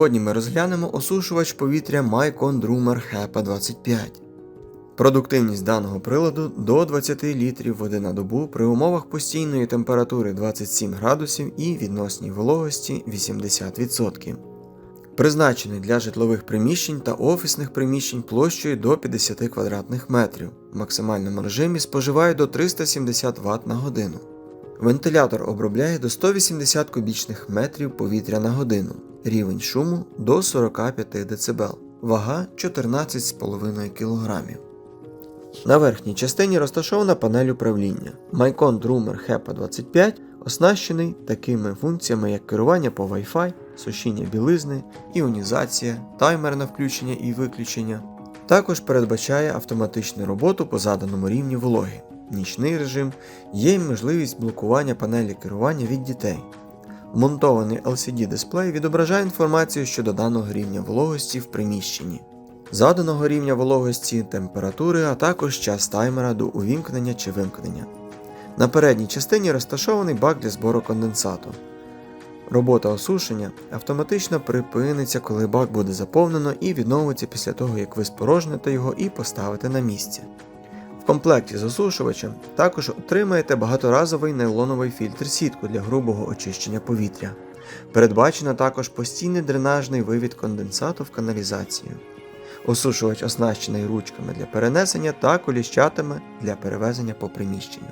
Сьогодні ми розглянемо осушувач повітря Mycon Drummer HEPA 25. Продуктивність даного приладу до 20 літрів води на добу при умовах постійної температури 27 градусів і відносній вологості 80%. Призначений для житлових приміщень та офісних приміщень площею до 50 квадратних метрів. В максимальному режимі споживає до 370 Вт на годину. Вентилятор обробляє до 180 кубічних метрів повітря на годину. Рівень шуму до 45 дБ. Вага 14,5 кг. На верхній частині розташована панель управління. Mycon Drummer HEPA 25 оснащений такими функціями, як керування по Wi-Fi, сушіння білизни, іонізація, таймер на включення і виключення. Також передбачає автоматичну роботу по заданому рівні вологи. Нічний режим є й можливість блокування панелі керування від дітей. Вмонтований LCD-дисплей відображає інформацію щодо даного рівня вологості в приміщенні, заданого рівня вологості, температури, а також час таймера до увімкнення чи вимкнення. На передній частині розташований бак для збору конденсату. Робота осушення автоматично припиниться, коли бак буде заповнено і відновиться після того, як ви спорожните його і поставите на місце. Комплекті з осушувачем також отримаєте багаторазовий нейлоновий фільтр сітку для грубого очищення повітря. Передбачено також постійний дренажний вивід конденсату в каналізацію. Осушувач оснащений ручками для перенесення та коліщатами для перевезення по приміщенню.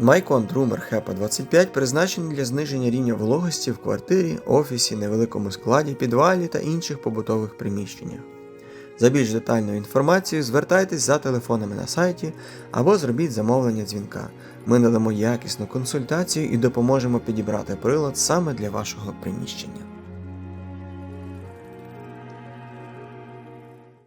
Mycon Drummer HEPA 25 призначений для зниження рівня вологості в квартирі, офісі, невеликому складі, підвалі та інших побутових приміщеннях. За більш детальною інформацією звертайтесь за телефонами на сайті або зробіть замовлення дзвінка. Ми надамо якісну консультацію і допоможемо підібрати прилад саме для вашого приміщення.